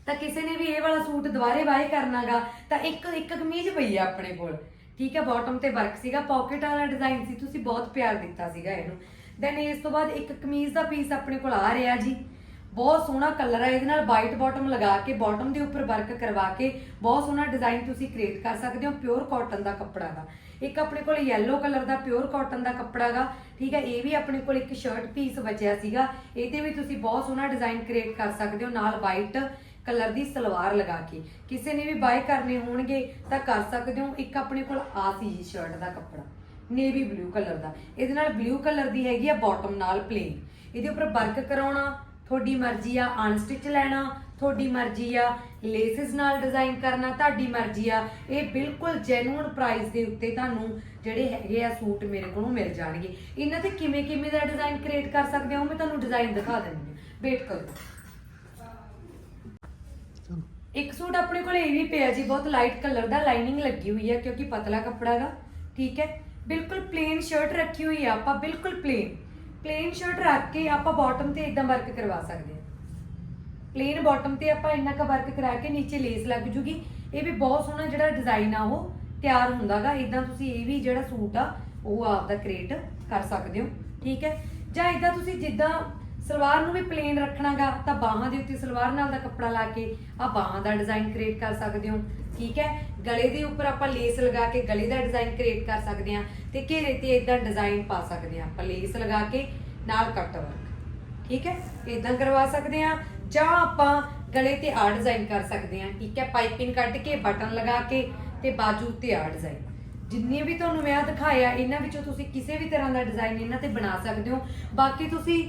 ਤਾਂ ਕਿਸੇ ਨੇ ਵੀ ਇਹ ਵਾਲਾ ਸੂਟ ਦੁਬਾਰੇ ਬਾਏ ਕਰਨਾਗਾ, ਤਾਂ ਇੱਕ ਇੱਕ ਕਮੀਜ਼ ਪਈ ਆ ਆਪਣੇ ਕੋਲ। ਠੀਕ ਹੈ ਬਾਟਮ ਤੇ ਵਰਕ ਸੀਗਾ ਪਾਕਟ ਵਾਲਾ ਡਿਜ਼ਾਈਨ ਸੀ, ਤੁਸੀਂ ਬਹੁਤ ਪਿਆਰ ਦਿੱਤਾ ਸੀਗਾ ਇਹਨੂੰ। ਦੈਨ ਇਸ ਤੋਂ ਬਾਅਦ ਇੱਕ ਕਮੀਜ਼ ਦਾ ਪੀਸ ਆਪਣੇ ਕੋਲ ਆ ਰਿਹਾ ਜੀ। ਬਹੁਤ ਸੋਹਣਾ ਕਲਰ ਹੈ ਇਹਦੇ ਨਾਲ ਵਾਈਟ ਬਾਟਮ ਲਗਾ ਕੇ ਬਾਟਮ ਦੇ ਉੱਪਰ ਵਰਕ ਕਰਵਾ ਕੇ, ਬਹੁਤ ਸੋਹਣਾ ਡਿਜ਼ਾਈਨ ਤੁਸੀਂ ਕ੍ਰੀਏਟ ਕਰ ਸਕਦੇ ਹੋ ਪਿਓਰ ਕਾਟਨ ਦਾ ਕੱਪੜਾ ਦਾ। ਇੱਕ ਆਪਣੇ ਕੋਲ ਯੈਲੋ ਕਲਰ ਦਾ ਪਿਓਰ ਕਾਟਨ ਦਾ ਕੱਪੜਾ ਗਾ, ਠੀਕ ਹੈ ਇਹ ਵੀ ਆਪਣੇ ਕੋਲ ਇੱਕ ਸ਼ਰਟ ਪੀਸ ਬਚਿਆ ਸੀਗਾ। ਇਹਦੇ ਵੀ ਤੁਸੀਂ ਬਹੁਤ ਸੋਹਣਾ ਡਿਜ਼ਾਈਨ ਕ੍ਰੀਏਟ ਕਰ ਸਕਦੇ ਹੋ, ਨਾਲ ਵਾਈਟ ਕਲਰ ਦੀ ਸਲਵਾਰ ਲਗਾ ਕੇ। ਕਿਸੇ ਨੇ ਵੀ ਬਾਏ ਕਰਨੇ ਹੋਣਗੇ ਤਾਂ ਕਰ ਸਕਦੇ ਹੋ। ਇੱਕ ਆਪਣੇ ਕੋਲ ਆ ਸੀ ਜੀ ਸ਼ਰਟ ਦਾ ਕੱਪੜਾ ਨੇਵੀ ਬਲੂ ਕਲਰ ਦਾ। ਇਹਦੇ ਨਾਲ ਬਲੂ ਕਲਰ ਦੀ ਹੈਗੀ ਆ ਬਾਟਮ ਨਾਲ ਪਲੇਨ ਇਹਦੇ ਉੱਪਰ ਵਰਕ ਕਰਾਉਣਾ, ਤੁਹਾਡੀ ਮਰਜ਼ੀ ਆ ਅਨਸਟਿਚ ਲੈਣਾ, ਤੁਹਾਡੀ ਮਰਜ਼ੀ ਆ ਲੇਸਿਸ ਨਾਲ ਡਿਜ਼ਾਈਨ ਕਰਨਾ, ਤੁਹਾਡੀ ਮਰਜ਼ੀ ਆ। ਇਹ ਬਿਲਕੁਲ ਜੈਨੂਇਨ ਪ੍ਰਾਈਸ ਦੇ ਉੱਤੇ ਤੁਹਾਨੂੰ ਜਿਹੜੇ ਹੈਗੇ ਆ ਸੂਟ ਮੇਰੇ ਕੋਲੋਂ ਮਿਲ ਜਾਣਗੇ। ਇਹਨਾਂ ਤੇ ਕਿਵੇਂ ਕਿਵੇਂ ਦਾ ਡਿਜ਼ਾਈਨ ਕ੍ਰੀਏਟ ਕਰ ਸਕਦੇ ਹੋ, ਮੈਂ ਤੁਹਾਨੂੰ ਡਿਜ਼ਾਈਨ ਦਿਖਾ ਦਿੰਦੀ ਹਾਂ। ਵੇਟ ਕਰੋ। ਇੱਕ ਸੂਟ ਆਪਣੇ ਕੋਲ ਇਹ ਵੀ ਪਿਆ ਜੀ, ਬਹੁਤ ਲਾਈਟ ਕਲਰ ਦਾ ਲਾਈਨਿੰਗ ਲੱਗੀ ਹੋਈ ਹੈ ਕਿਉਂਕਿ ਪਤਲਾ ਕੱਪੜਾ ਦਾ ਠੀਕ ਹੈ? ਬਿਲਕੁਲ ਪਲੇਨ ਸ਼ਰਟ ਰੱਖੀ ਹੋਈ ਹੈ ਆਪਾਂ, ਬਿਲਕੁਲ ਪਲੇਨ ਪਲੇਨ ਸ਼ਰਟ ਰੱਖ ਕੇ ਆਪਾਂ ਬਾਟਮ ਤੇ ਇਦਾਂ ਵਰਕ ਕਰਵਾ ਸਕਦੇ ਹਾਂ। ਪਲੇਨ ਬਾਟਮ ਤੇ ਆਪਾਂ ਇੰਨਾ ਕ ਵਰਕ ਕਰਾ ਕੇ ਨੀਚੇ ਲੇਸ ਲੱਗ ਜੂਗੀ। ਇਹ ਵੀ ਬਹੁਤ ਸੋਹਣਾ ਜਿਹੜਾ ਡਿਜ਼ਾਈਨ ਆ ਉਹ ਤਿਆਰ ਹੁੰਦਾਗਾ ਇਦਾਂ ਤੁਸੀਂ ਇਹ ਵੀ ਜਿਹੜਾ ਸੂਟ ਆ, ਉਹ ਆਪਦਾ ਕ੍ਰੀਏਟ ਕਰ ਸਕਦੇ ਹੋ, ਠੀਕ ਹੈ? ਜਾਂ ਇਦਾਂ ਤੁਸੀਂ ਜਿੱਦਾਂ ਸਲਵਾਰ ਨੂੰ ਵੀ ਪਲੇਨ ਰੱਖਣਾਗਾ, ਤਾਂ ਬਾਹਾਂ ਦੇ ਉੱਤੇ ਸਲਵਾਰ ਨਾਲ ਦਾ ਕੱਪੜਾ ਲਾ ਕੇ ਆ ਬਾਹਾਂ ਦਾ ਡਿਜ਼ਾਈਨ ਕ੍ਰੀਏਟ ਕਰ ਸਕਦੇ ਹੋ। ਠੀਕ ਹੈ? ਗਲੇ ਦੇ ਉੱਪਰ ਆਪਾਂ ਲੇਸ ਲਗਾ ਕੇ ਗਲੇ ਦਾ ਡਿਜ਼ਾਈਨ ਕ੍ਰੀਏਟ ਕਰ ਸਕਦੇ ਹਾਂ ਤੇ ਘੇਰੇ ਤੇ ਇਦਾਂ ਡਿਜ਼ਾਈਨ ਪਾ ਸਕਦੇ ਹਾਂ। ਆਪਾਂ ਲੇਸ ਲਗਾ ਕੇ ਨਾਲ ਕੱਟ ਵਰਕ ਠੀਕ ਹੈ? ਇਦਾਂ ਕਰਵਾ ਸਕਦੇ ਆ ਜਾਂ ਆਪਾਂ ਗਲੇ ਤੇ ਆ ਡਿਜ਼ਾਈਨ ਕਰ ਸਕਦੇ ਆ ਠੀਕ ਹੈ? ਪਾਈਪਿੰਗ ਕੱਢ ਕੇ, ਬਟਨ ਲਗਾ ਕੇ ਤੇ ਬਾਜੂ ਤੇ ਆ ਡਿਜ਼ਾਈਨ ਜਿੰਨੇ ਵੀ ਤੁਹਾਨੂੰ ਮੈਂ ਦਿਖਾਇਆ, ਇਹਨਾਂ ਵਿੱਚੋਂ ਤੁਸੀਂ ਕਿਸੇ ਵੀ ਤਰ੍ਹਾਂ ਦਾ ਡਿਜ਼ਾਈਨ ਇਹਨਾਂ ਤੇ ਬਣਾ ਸਕਦੇ ਹੋ। ਬਾਕੀ ਤੁਸੀਂ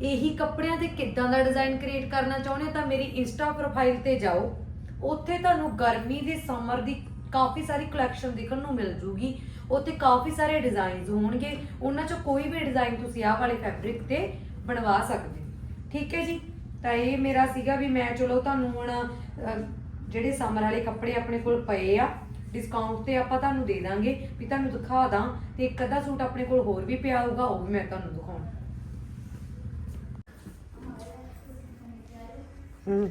ਇਹੀ ਕੱਪੜਿਆਂ ਤੇ ਕਿੱਦਾਂ ਦਾ ਡਿਜ਼ਾਈਨ ਕ੍ਰੀਏਟ ਕਰਨਾ ਚਾਹੁੰਦੇ ਹੋ, ਤਾਂ ਮੇਰੀ ਇੰਸਟਾ ਪ੍ਰੋਫਾਈਲ ਤੇ ਜਾਓ। ਉੱਥੇ ਤੁਹਾਨੂੰ ਗਰਮੀ ਦੇ ਸਮਰ ਦੀ ਕਾਫੀ ਸਾਰੀ ਕਲੈਕਸ਼ਨ ਦੇਖਣ ਨੂੰ ਮਿਲ ਜੂਗੀ। ਉੱਥੇ ਕਾਫੀ ਸਾਰੇ ਡਿਜ਼ਾਈਨਸ ਹੋਣਗੇ। ਉਹਨਾਂ ਚੋਂ ਕੋਈ ਵੀ ਡਿਜ਼ਾਈਨ ਤੁਸੀਂ ਆਹ ਵਾਲੇ ਫੈਬਰਿਕ ਤੇ ਬਣਵਾ ਸਕਦੇ ਠੀਕ ਹੈ ਜੀ? ਤਾਂ ਇਹ ਮੇਰਾ ਸੀਗਾ ਵੀ ਮੈਂ ਚਲੋ ਤੁਹਾਨੂੰ ਹੁਣ ਜਿਹੜੇ ਸਮਰ ਵਾਲੇ ਕੱਪੜੇ ਆਪਣੇ ਕੋਲ ਪਏ ਆ ਡਿਸਕਾਊਂਟ ਤੇ ਆਪਾਂ ਤੁਹਾਨੂੰ ਦੇ ਦਾਂਗੇ। ਵੀ ਤੁਹਾਨੂੰ ਦਿਖਾ ਦਾਂ ਤੇ ਇੱਕ ਅੱਧਾ ਸੂਟ ਆਪਣੇ ਕੋਲ ਹੋਰ ਵੀ ਪਿਆ ਹੋਊਗਾ, ਉਹ ਵੀ ਮੈਂ ਤੁਹਾਨੂੰ ਦਿਖਾਉਣਾ। ਹੂੰ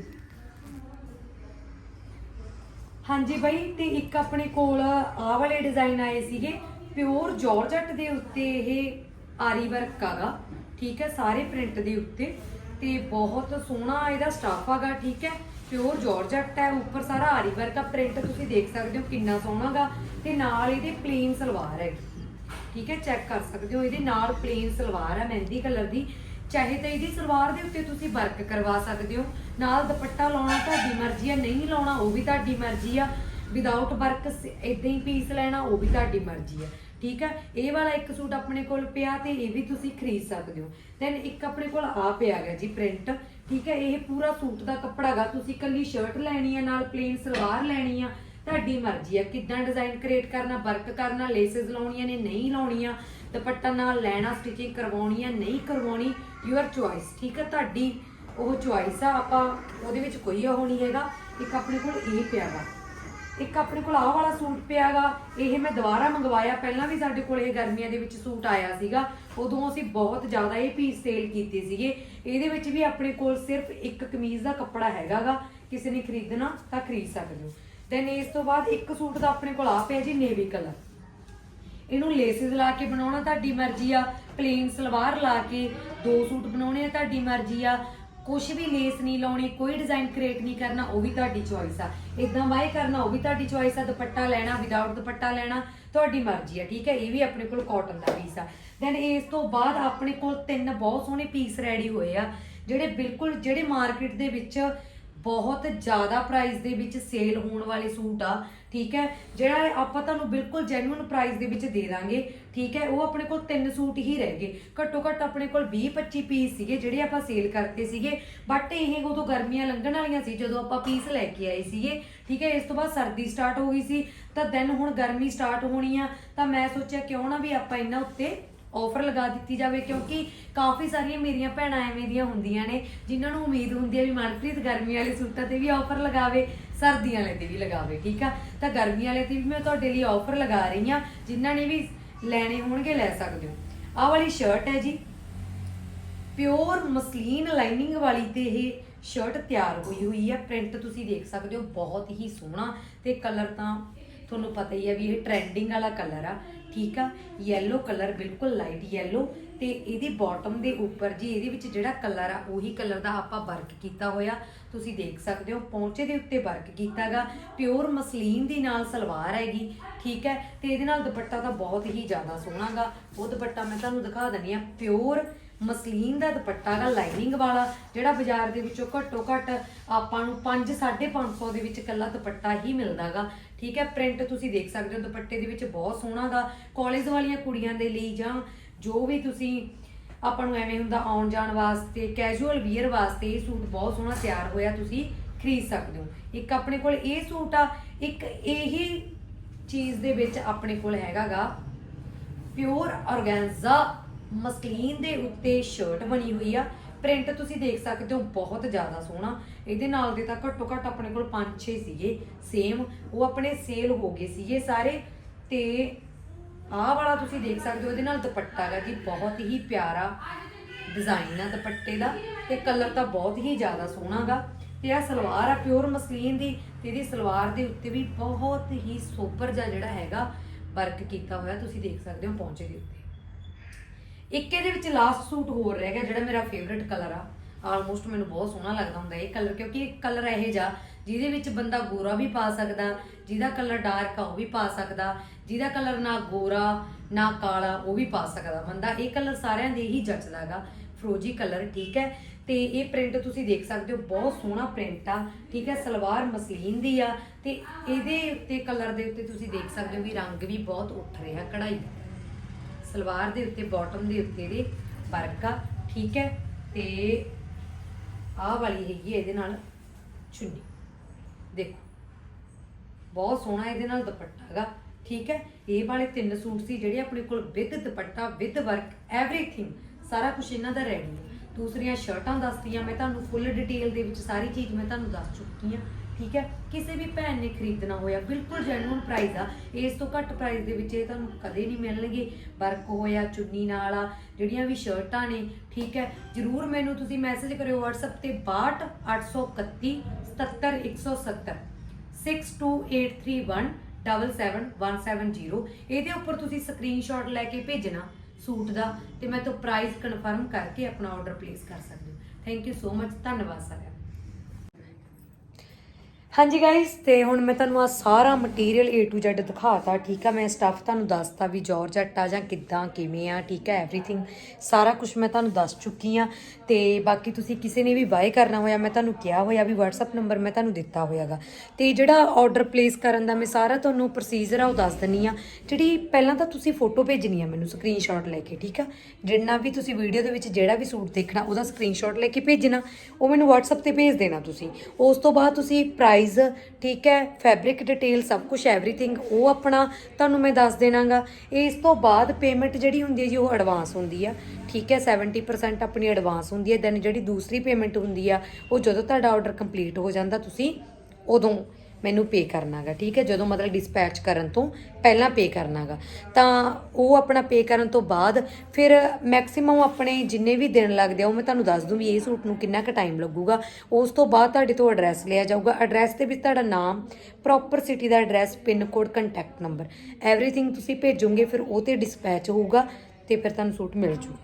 ਹਾਂਜੀ ਬਾਈ, ਤੇ ਇੱਕ ਆਪਣੇ ਕੋਲ ਆਹ ਵਾਲੇ ਡਿਜ਼ਾਈਨ ਆਏ ਸੀਗੇ ਪਿਓਰ ਜਾਰਜਟ ਦੇ ਉੱਤੇ ਇਹ ਆਰੀ ਵਰਕ ਆਗਾ, ਠੀਕ ਹੈ, ਸਾਰੇ ਪ੍ਰਿੰਟ ਦੇ ਉੱਤੇ, ਤੇ ਬਹੁਤ ਸੋਹਣਾ ਇਹਦਾ ਸਟਾਫ ਆਗਾ, ਠੀਕ ਹੈ ਪਿਓਰ ਜਾਰਜਟ ਹੈ, ਉੱਪਰ ਸਾਰਾ ਆਰੀ ਵਰਕ ਆ ਪ੍ਰਿੰਟ ਤੁਸੀਂ ਦੇਖ ਸਕਦੇ ਹੋ ਕਿੰਨਾ ਸੋਹਣਾਗਾ ਤੇ ਨਾਲ ਇਹਦੇ ਪਲੇਨ ਸਲਵਾਰ ਹੈ ਠੀਕ ਹੈ ਚੈੱਕ ਕਰ ਸਕਦੇ ਹੋ, ਇਹਦੇ ਨਾਲ ਪਲੇਨ ਸਲਵਾਰ ਹੈ, ਮਹਿੰਦੀ ਕਲਰ ਦੀ ਚਾਹੇ ਤਾਂ ਇਹਦੀ ਸਲਵਾਰ ਦੇ ਉੱਤੇ ਤੁਸੀਂ ਵਰਕ ਕਰਵਾ ਸਕਦੇ ਹੋ। ਨਾਲ ਦੁਪੱਟਾ ਲਾਉਣਾ ਤੁਹਾਡੀ ਮਰਜ਼ੀ ਆ, ਨਹੀਂ ਲਾਉਣਾ ਉਹ ਵੀ ਤੁਹਾਡੀ ਮਰਜ਼ੀ ਆ। ਵਿਦਆਊਟ ਵਰਕ ਇਦਾਂ ਹੀ ਪੀਸ ਲੈਣਾ, ਉਹ ਵੀ ਤੁਹਾਡੀ ਮਰਜ਼ੀ ਆ। ਠੀਕ ਆ? ਇਹ ਵਾਲਾ ਇੱਕ ਸੂਟ ਆਪਣੇ ਕੋਲ ਪਿਆ ਤੇ ਇਹ ਵੀ ਤੁਸੀਂ ਖਰੀਦ ਸਕਦੇ ਹੋ। ਦੈਨ ਇੱਕ ਆਪਣੇ ਕੋਲ ਆ ਪਿਆ ਗਿਆ ਜੀ ਪ੍ਰਿੰਟ ਠੀਕ ਹੈ ਇਹ ਪੂਰਾ ਸੂਟ ਦਾ ਕੱਪੜਾ ਗਾ, ਤੁਸੀਂ ਇਕੱਲੀ ਸ਼ਰਟ ਲੈਣੀ ਆ, ਨਾਲ ਪਲੇਨ ਸਲਵਾਰ ਲੈਣੀ ਆ, ਤੁਹਾਡੀ ਮਰਜ਼ੀ ਆ। ਕਿੱਦਾਂ ਡਿਜ਼ਾਈਨ ਕ੍ਰੀਏਟ ਕਰਨਾ ਵਰਕ ਕਰਨਾ ਲੇਸਿਸ ਲਾਉਣੀਆਂ ਨੇ, ਨਹੀਂ ਲਾਉਣੀਆਂ। ਦੁਪੱਟਾ ਨਾਲ ਲੈਣਾ ਸਟਿਚਿੰਗ ਕਰਵਾਉਣੀ ਆ ਨਹੀਂ ਕਰਵਾਉਣੀ ਯੂਅਰ ਚੁਆਇਸ ਠੀਕ ਹੈ? ਤੁਹਾਡੀ ਉਹ ਚੁਆਇਸ ਆ, ਆਪਾਂ ਉਹਦੇ ਵਿੱਚ ਕੋਈ ਉਹ ਨਹੀਂ ਹੈਗਾ। ਇੱਕ ਆਪਣੇ ਕੋਲ ਇਹ ਪਿਆਗਾ ਇੱਕ ਆਪਣੇ ਕੋਲ ਆਹ ਵਾਲਾ ਸੂਟ ਪਿਆਗਾ ਇਹ ਮੈਂ ਦੁਬਾਰਾ ਮੰਗਵਾਇਆ। ਪਹਿਲਾਂ ਵੀ ਸਾਡੇ ਕੋਲ ਇਹ ਗਰਮੀਆਂ ਦੇ ਵਿੱਚ ਸੂਟ ਆਇਆ ਸੀਗਾ। ਉਦੋਂ ਅਸੀਂ ਬਹੁਤ ਜ਼ਿਆਦਾ ਇਹ ਪੀਸ ਸੇਲ ਕੀਤੇ ਸੀਗੇ। ਇਹਦੇ ਵਿੱਚ ਵੀ ਆਪਣੇ ਕੋਲ ਸਿਰਫ ਇੱਕ ਕਮੀਜ਼ ਦਾ ਕੱਪੜਾ ਹੈਗਾਗਾ ਕਿਸੇ ਨੇ ਖਰੀਦਣਾ ਤਾਂ ਖਰੀਦ ਸਕਦੇ ਹੋ। ਦੈਨ ਇਸ ਤੋਂ ਬਾਅਦ ਇੱਕ ਸੂਟ ਦਾ ਆਪਣੇ ਕੋਲ ਆ ਪਿਆ ਜੀ ਨੇਵੀ ਕਲਰ ਇਹਨੂੰ ਲੇਸਿਸ ਲਾ ਕੇ ਬਣਾਉਣਾ ਤੁਹਾਡੀ ਮਰਜ਼ੀ ਆ ਪਲੇਨ ਸਲਵਾਰ ਲਾ ਕੇ ਦੋ ਸੂਟ ਬਣਾਉਣੇ ਆ ਤੁਹਾਡੀ ਮਰਜ਼ੀ ਆ। ਕੁਝ ਵੀ ਲੇਸ ਨਹੀਂ ਲਾਉਣੀ, ਕੋਈ ਡਿਜ਼ਾਈਨ ਕ੍ਰੀਏਟ ਨਹੀਂ ਕਰਨਾ, ਉਹ ਵੀ ਤੁਹਾਡੀ ਚੋਇਸ ਆ। ਇਦਾਂ ਵਾਏ ਕਰਨਾ, ਉਹ ਵੀ ਤੁਹਾਡੀ ਚੋਇਸ ਆ, ਦੁਪੱਟਾ ਲੈਣਾ ਵਿਦਆਊਟ ਦੁਪੱਟਾ ਲੈਣਾ, ਤੁਹਾਡੀ ਮਰਜ਼ੀ ਆ, ਠੀਕ ਹੈ? ਇਹ ਵੀ ਆਪਣੇ ਕੋਲ ਕਾਟਨ ਦਾ ਪੀਸ ਆ। ਦੈਨ ਇਸ ਤੋਂ ਬਾਅਦ ਆਪਣੇ ਕੋਲ ਤਿੰਨ ਬਹੁਤ ਸੋਹਣੇ ਪੀਸ ਰੈਡੀ ਹੋਏ ਆ, ਜਿਹੜੇ ਬਿਲਕੁਲ, ਜਿਹੜੇ ਮਾਰਕੀਟ ਦੇ ਵਿੱਚ ਬਹੁਤ ਜ਼ਿਆਦਾ ਪ੍ਰਾਈਸ ਦੇ ਵਿੱਚ ਸੇਲ ਹੋਣ ਵਾਲੇ ਸੂਟ ਆ, ਠੀਕ ਹੈ? ਜਿਹੜਾ ਆਪਾਂ ਤੁਹਾਨੂੰ ਬਿਲਕੁਲ ਜੈਨੂਇਨ ਪ੍ਰਾਈਸ ਦੇ ਵਿੱਚ ਦੇ ਦਾਂਗੇ, ਠੀਕ ਹੈ? ਉਹ ਆਪਣੇ ਕੋਲ ਤਿੰਨ ਸੂਟ ਹੀ ਰਹਿ ਗਏ। ਘੱਟੋ ਘੱਟ ਆਪਣੇ ਕੋਲ 20 25 ਪੀਸ ਸੀਗੇ ਜਿਹੜੇ ਆਪਾਂ ਸੇਲ ਕਰਤੇ ਸੀਗੇ। ਬਟ ਇਹ ਉਦੋਂ ਗਰਮੀਆਂ ਲੰਘਣ ਵਾਲੀਆਂ ਸੀ, ਜਦੋਂ ਆਪਾਂ ਪੀਸ ਲੈ ਕੇ ਆਏ ਸੀਗੇ, ਠੀਕ ਹੈ? ਇਸ ਤੋਂ ਬਾਅਦ ਸਰਦੀ ਸਟਾਰਟ ਹੋ ਗਈ ਸੀ, ਤਾਂ ਦੈਨ ਹੁਣ ਗਰਮੀ ਸਟਾਰਟ ਹੋਣੀ ਆ। ਤਾਂ ਮੈਂ ਸੋਚਿਆ ਕਿਉਂ ਨਾ ਵੀ ਆਪਾਂ ਇਹਨਾਂ ਉੱਤੇ ਆਫਰ ਲਗਾ ਦਿੱਤੀ ਜਾਵੇ, ਕਿਉਂਕਿ ਕਾਫੀ ਸਾਰੀਆਂ ਮੇਰੀਆਂ ਭੈਣਾਂ ਐਵੇਂ ਦੀਆਂ ਹੁੰਦੀਆਂ ਨੇ, ਜਿਨ੍ਹਾਂ ਨੂੰ ਉਮੀਦ ਹੁੰਦੀ ਹੈ ਵੀ ਮਨਪ੍ਰੀਤ ਗਰਮੀ ਵਾਲੇ ਸੂਟਾਂ ਤੇ ਵੀ ਆਫਰ ਲਗਾਵੇ, ਸਰਦੀਆਂ ਵਾਲੇ ਤੇ ਵੀ ਲਗਾਵੇ, ਠੀਕ ਆ? ਤਾਂ ਗਰਮੀ ਵਾਲੇ ਤੇ ਵੀ ਮੈਂ ਤੁਹਾਡੇ ਲਈ ਆਫਰ ਲਗਾ ਰਹੀ ਆ ਜਿਨ੍ਹਾਂ ਨੇ ਵੀ ਲੈਣੇ ਹੋਣਗੇ, ਲੈ ਸਕਦੇ ਹੋ। ਆਹ ਵਾਲੀ ਸ਼ਰਟ ਹੈ ਜੀ ਪਿਓਰ ਮਸਲੀਨ ਲਾਈਨਿੰਗ ਵਾਲੀ ਤੇ ਇਹ ਸ਼ਰਟ ਤਿਆਰ ਹੋਈ ਹੋਈ ਹੈ। ਪ੍ਰਿੰਟ ਤੁਸੀਂ ਦੇਖ ਸਕਦੇ ਹੋ, ਬਹੁਤ ਹੀ ਸੋਹਣਾ ਤੇ ਕਲਰ ਤਾਂ ਤੁਹਾਨੂੰ ਪਤਾ ਹੀ ਹੈ ਵੀ ਇਹ ਟ੍ਰੈਂਡਿੰਗ ਵਾਲਾ ਕਲਰ ਆ। ਠੀਕ ਆ ਯੈਲੋ ਕਲਰ ਬਿਲਕੁਲ ਲਾਈਟ ਯੈਲੋ ਤੇ ਇਹਦੀ ਬਾਟਮ ਦੇ ਉੱਪਰ ਜੀ, ਇਹਦੇ ਵਿੱਚ ਜਿਹੜਾ ਕਲਰ ਆ, ਉਹੀ ਕਲਰ ਦਾ ਆਪਾਂ ਵਰਕ ਕੀਤਾ ਹੋਇਆ। ਤੁਸੀਂ ਦੇਖ ਸਕਦੇ ਹੋ, ਪੌਂਚੇ ਦੇ ਉੱਤੇ ਵਰਕ ਕੀਤਾਗਾ। ਪਿਓਰ ਮਸਲੀਨ ਦੀ ਨਾਲ ਸਲਵਾਰ ਹੈਗੀ, ਠੀਕ ਹੈ। ਤੇ ਇਹਦੇ ਨਾਲ ਦੁਪੱਟਾ ਤਾਂ ਬਹੁਤ ਹੀ ਜ਼ਿਆਦਾ ਸੋਹਣਾਗਾ। ਉਹ ਦੁਪੱਟਾ ਮੈਂ ਤੁਹਾਨੂੰ ਦਿਖਾ ਦਿੰਨੀ ਆ ਪਿਓਰ ਮਸਲੀਨ ਦਾ ਦੁਪੱਟਾ ਦਾ ਲਾਈਨਿੰਗ ਵਾਲਾ, ਜਿਹੜਾ ਬਾਜ਼ਾਰ ਦੇ ਵਿੱਚੋਂ ਘੱਟੋ ਘੱਟ ਆਪਾਂ ਨੂੰ 5 550 ਦੇ ਵਿੱਚ ਕੱਲਾ ਦੁਪੱਟਾ ਹੀ ਮਿਲਦਾਗਾ। ਠੀਕ ਹੈ ਪ੍ਰਿੰਟ ਤੁਸੀਂ ਦੇਖ ਸਕਦੇ ਹੋ, ਦੁਪੱਟੇ ਦੇ ਵਿੱਚ ਬਹੁਤ ਸੋਹਣਾਗਾ ਕਾਲਜ ਵਾਲੀਆਂ ਕੁੜੀਆਂ ਦੇ ਲਈ ਜਾਂ ਜੋ ਵੀ ਤੁਸੀਂ ਆਪਾਂ ਨੂੰ ਐਵੇਂ ਹੁੰਦਾ ਆਉਣ ਜਾਣ ਵਾਸਤੇ ਕੈਜੂਅਲ ਵੀਅਰ ਵਾਸਤੇ ਇਹ ਸੂਟ ਬਹੁਤ ਸੋਹਣਾ ਤਿਆਰ ਹੋਇਆ ਤੁਸੀਂ ਖਰੀਦ ਸਕਦੇ ਹੋ। ਇੱਕ ਆਪਣੇ ਕੋਲ ਇਹ ਸੂਟ ਆ, ਇੱਕ ਇਹੀ ਚੀਜ਼ ਦੇ ਵਿੱਚ ਆਪਣੇ ਕੋਲ ਹੈਗਾਗਾ ਪਿਓਰ ਆਰਗੈਂਜ਼ਾ ਮਸਲੀਨ ਦੇ ਉੱਤੇ ਸ਼ਰਟ ਬਣੀ ਹੋਈ ਆ। ਪ੍ਰਿੰਟ ਤੁਸੀਂ ਦੇਖ ਸਕਦੇ ਹੋ, ਬਹੁਤ ਜ਼ਿਆਦਾ ਸੋਹਣਾ। ਇਹਦੇ ਨਾਲ ਦੇ ਤਾਂ ਘੱਟੋ ਘੱਟ ਆਪਣੇ ਕੋਲ 5-6 ਸੀਗੇ ਸੇਮ ਉਹ ਆਪਣੇ ਸੇਲ ਹੋ ਗਏ ਸੀਗੇ ਸਾਰੇ। ਤੇ ਆਹ ਵਾਲਾ ਤੁਸੀਂ ਦੇਖ ਸਕਦੇ ਹੋ, ਇਹਦੇ ਨਾਲ ਦੁਪੱਟਾ ਗਾ ਜੀ, ਬਹੁਤ ਹੀ ਪਿਆਰਾ ਡਿਜ਼ਾਈਨ ਆ ਦੁਪੱਟੇ ਦਾ। ਤੇ ਕਲਰ ਤਾਂ ਬਹੁਤ ਹੀ ਜ਼ਿਆਦਾ ਸੋਹਣਾ ਗਾ। ਤੇ ਆ ਸਲਵਾਰ ਆ ਪਿਓਰ ਮਸਲੀਨ ਦੀ। ਤੇ ਇਹਦੀ ਸਲਵਾਰ ਦੇ ਉੱਤੇ ਵੀ ਬਹੁਤ ਹੀ ਸੋਬਰ ਜਿਹਾ ਜਿਹੜਾ ਹੈਗਾ ਵਰਕ ਕੀਤਾ ਹੋਇਆ, ਤੁਸੀਂ ਦੇਖ ਸਕਦੇ ਹੋ ਪੌਂਚੇ ਦੇ ਉੱਤੇ। ਇੱਕ ਇਹਦੇ ਵਿੱਚ ਲਾਸਟ ਸੂਟ ਹੋਰ ਰਹਿ ਗਿਆ, ਜਿਹੜਾ ਮੇਰਾ ਫੇਵਰਿਟ ਕਲਰ ਆ। ਆਲਮੋਸਟ ਮੈਨੂੰ ਬਹੁਤ ਸੋਹਣਾ ਲੱਗਦਾ ਹੁੰਦਾ ਇਹ ਕਲਰ ਕਿਉਂਕਿ ਇਹ ਕਲਰ ਇਹ ਜਾ ਜਿਹਦੇ ਵਿੱਚ ਬੰਦਾ ਗੋਰਾ ਵੀ ਪਾ ਸਕਦਾ, ਜਿਹਦਾ ਕਲਰ ਡਾਰਕ ਆ ਉਹ ਵੀ ਪਾ ਸਕਦਾ, ਜਿਹਦਾ ਕਲਰ ਨਾ ਗੋਰਾ, ਨਾ ਕਾਲਾ, ਉਹ ਵੀ ਪਾ ਸਕਦਾ ਬੰਦਾ। ਇਹ ਕਲਰ ਸਾਰਿਆਂ ਦੇ ਹੀ ਜੱਚਦਾਗਾ ਫਰੋਜੀ ਕਲਰ ਠੀਕ ਹੈ? ਤੇ ਇਹ ਪ੍ਰਿੰਟ ਤੁਸੀਂ ਦੇਖ ਸਕਦੇ ਹੋ, ਬਹੁਤ ਸੋਹਣਾ ਪ੍ਰਿੰਟ ਆ, ਠੀਕ ਹੈ? ਸਲਵਾਰ ਮਸਲੀਨ ਦੀ ਆ, ਤੇ ਇਹਦੇ ਉੱਤੇ ਕਲਰ ਦੇ ਉੱਤੇ ਤੁਸੀਂ ਦੇਖ ਸਕਦੇ ਹੋ ਵੀ ਰੰਗ ਵੀ ਬਹੁਤ ਉੱਠ ਰਿਹਾ ਕਢਾਈ ਦਾ। ਸਲਵਾਰ ਦੇ ਉੱਤੇ ਬਾਟਮ ਦੇ ਉੱਤੇ ਦੇ ਵਰਕ ਆ, ਠੀਕ ਹੈ? ਤੇ ਆਹ ਵਾਲੀ ਹੈਗੀ ਹੈ ਇਹਦੇ ਨਾਲ ਚੁੰਨੀ। ਦੇਖੋ, ਬਹੁਤ ਸੋਹਣਾ ਇਹਦੇ ਨਾਲ ਦੁਪੱਟਾ ਹੈਗਾ, ਠੀਕ ਹੈ? ਇਹ ਵਾਲੇ ਤਿੰਨ ਸੂਟ ਸੀ ਜਿਹੜੇ ਆਪਣੇ ਕੋਲ with dupatta with work everything ਸਾਰਾ ਕੁਝ ਇਹਨਾਂ ਦਾ ਰੈਡੀ ਦੂਸਰੀਆਂ ਸ਼ਰਟਾਂ ਦੱਸਤੀਆਂ, ਮੈਂ ਤੁਹਾਨੂੰ ਫੁੱਲ ਡਿਟੇਲ ਦੇ ਵਿੱਚ ਸਾਰੀ ਚੀਜ਼ ਮੈਂ ਤੁਹਾਨੂੰ ਦੱਸ ਚੁੱਕੀ ਹਾਂ। ਠੀਕ ਹੈ? ਕਿਸੇ ਵੀ ਭੈਣ ਨੇ ਖਰੀਦਣਾ ਹੋਇਆ, ਬਿਲਕੁਲ ਜੈਨੂਇਨ ਪ੍ਰਾਈਸ ਆ। ਇਸ ਤੋਂ ਘੱਟ ਪ੍ਰਾਈਸ ਦੇ ਵਿੱਚ ਇਹ ਤੁਹਾਨੂੰ ਕਦੇ ਨਹੀਂ ਮਿਲਣਗੇ। ਵਰਕ ਹੋਇਆ, ਚੁੰਨੀ ਨਾਲ ਆ, ਜਿਹੜੀਆਂ ਵੀ ਸ਼ਰਟਾਂ ਨੇ, ਠੀਕ ਹੈ? ਜਰੂਰ ਮੈਨੂੰ ਤੁਸੀਂ ਮੈਸੇਜ ਕਰਿਓ WhatsApp ਤੇ 62831 77170 6283177170 ਇਹਦੇ ਉੱਪਰ ਤੁਸੀਂ ਸਕਰੀਨਸ਼ਾਟ ਲੈ ਕੇ ਭੇਜਣਾ ਸੂਟ ਦਾ ਤੇ ਮੈਂ ਤੋਂ ਪ੍ਰਾਈਸ ਕਨਫਰਮ ਕਰਕੇ ਆਪਣਾ ਆਰਡਰ ਪਲੇਸ ਕਰ ਸਕਦੇ ਹੋ। ਥੈਂਕ ਯੂ ਸੋ ਮਚ ਧੰਨਵਾਦ ਸਾਰਿਆਂ ਹਾਂਜੀ ਗਾਇਸ ਤੇ ਹੁਣ ਮੈਂ ਤੁਹਾਨੂੰ ਆ ਸਾਰਾ ਮਟੀਰੀਅਲ A to Z ਦਿਖਾਤਾ, ਠੀਕ ਆ? ਮੈਂ ਸਟੱਫ ਤੁਹਾਨੂੰ ਦੱਸਤਾ ਵੀ ਜਾਰਜਟ ਆ ਜਾਂ ਕਿੱਦਾਂ, ਕਿਵੇਂ ਆ, ਠੀਕ ਆ? ਐਵਰੀਥਿੰਗ ਸਾਰਾ ਕੁਝ ਮੈਂ ਤੁਹਾਨੂੰ ਦੱਸ ਚੁੱਕੀ ਆ। ਤੇ ਬਾਕੀ ਤੁਸੀਂ ਕਿਸੇ ਨੇ ਵੀ ਬਾਏ ਕਰਨਾ ਹੋਇਆ, ਮੈਂ ਤੁਹਾਨੂੰ ਕਿਹਾ ਹੋਇਆ ਵੀ WhatsApp ਨੰਬਰ ਮੈਂ ਤੁਹਾਨੂੰ ਦਿੱਤਾ ਹੋਇਆਗਾ। ਤੇ ਜਿਹੜਾ ਆਰਡਰ ਪਲੇਸ ਕਰਨ ਦਾ ਮੈਂ ਸਾਰਾ ਤੁਹਾਨੂੰ ਪ੍ਰੋਸੀਜਰ ਆ ਉਹ ਦੱਸ ਦਿੰਨੀ ਆ। ਜਿਹੜੀ ਪਹਿਲਾਂ ਤਾਂ ਤੁਸੀਂ ਫੋਟੋ ਭੇਜਣੀ ਆ ਮੈਨੂੰ ਸਕਰੀਨਸ਼ਾਟ ਲੈ ਕੇ, ਠੀਕ ਆ? ਜਿੰਨਾ ਵੀ ਤੁਸੀਂ ਵੀਡੀਓ ਦੇ ਵਿੱਚ ਜਿਹੜਾ ਵੀ ਸੂਟ ਦੇਖਣਾ, ਉਹਦਾ ਸਕਰੀਨਸ਼ਾਟ ਲੈ ਕੇ ਭੇਜਣਾ, ਉਹ ਮੈਨੂੰ WhatsApp ਤੇ ਭੇਜ ਦੇਣਾ ਤੁਸੀਂ। ਉਸ ਤੋਂ ਬਾਅਦ ਤੁਸੀਂ ਪ੍ਰਾਈਸ ਠੀਕ ਹੈ ਫੈਬਰਿਕ ਡਿਟੇਲ ਸਭ ਕੁਝ ਐਵਰੀਥਿੰਗ ਉਹ ਆਪਣਾ ਤੁਹਾਨੂੰ ਮੈਂ ਦੱਸ ਦੇਣਾਗਾ। ਇਸ ਤੋਂ ਬਾਅਦ ਪੇਮੈਂਟ ਜਿਹੜੀ ਹੁੰਦੀ ਹੈ ਜੀ, ਉਹ ਐਡਵਾਂਸ ਹੁੰਦੀ ਆ। ਠੀਕ ਹੈ 70% ਆਪਣੀ ਐਡਵਾਂਸ ਹੁੰਦੀ ਹੈ। ਦੈਨ ਜਿਹੜੀ ਦੂਸਰੀ ਪੇਮੈਂਟ ਹੁੰਦੀ ਆ, ਉਹ ਜਦੋਂ ਤੁਹਾਡਾ ਆਰਡਰ ਕੰਪਲੀਟ ਹੋ ਜਾਂਦਾ, ਤੁਸੀਂ ਉਦੋਂ। ਮੈਨੂੰ ਪੇ ਕਰਨਾਗਾ, ਠੀਕ ਹੈ? ਜਦੋਂ ਮਤਲਬ ਡਿਸਪੈਚ ਕਰਨ ਤੋਂ ਪਹਿਲਾਂ ਪੇ ਕਰਨਾਗਾ। ਤਾਂ ਉਹ ਆਪਣਾ ਪੇ ਕਰਨ ਤੋਂ ਬਾਅਦ ਫਿਰ ਮੈਕਸਿਮਮ ਆਪਣੇ ਜਿੰਨੇ ਵੀ ਦਿਨ ਲੱਗਦੇ ਆ, ਉਹ ਮੈਂ ਤੁਹਾਨੂੰ ਦੱਸ ਦੂੰ ਵੀ ਇਹ ਸੂਟ ਨੂੰ ਕਿੰਨਾ ਕੁ ਟਾਈਮ ਲੱਗੂਗਾ। ਉਸ ਤੋਂ ਬਾਅਦ ਤੁਹਾਡੇ ਤੋਂ ਐਡਰੈਸ ਲਿਆ ਜਾਊਗਾ। ਐਡਰੈਸ ਦੇ ਵਿੱਚ ਤੁਹਾਡਾ ਨਾਮ ਪ੍ਰੋਪਰ ਸਿਟੀ ਦਾ address pin code contact number everything ਤੁਸੀਂ ਭੇਜੋਗੇ, ਫਿਰ ਉਹ ਤੇ ਡਿਸਪੈਚ ਹੋਊਗਾ ਤੇ ਫਿਰ ਤੁਹਾਨੂੰ ਸੂਟ ਮਿਲ ਜੂਗਾ।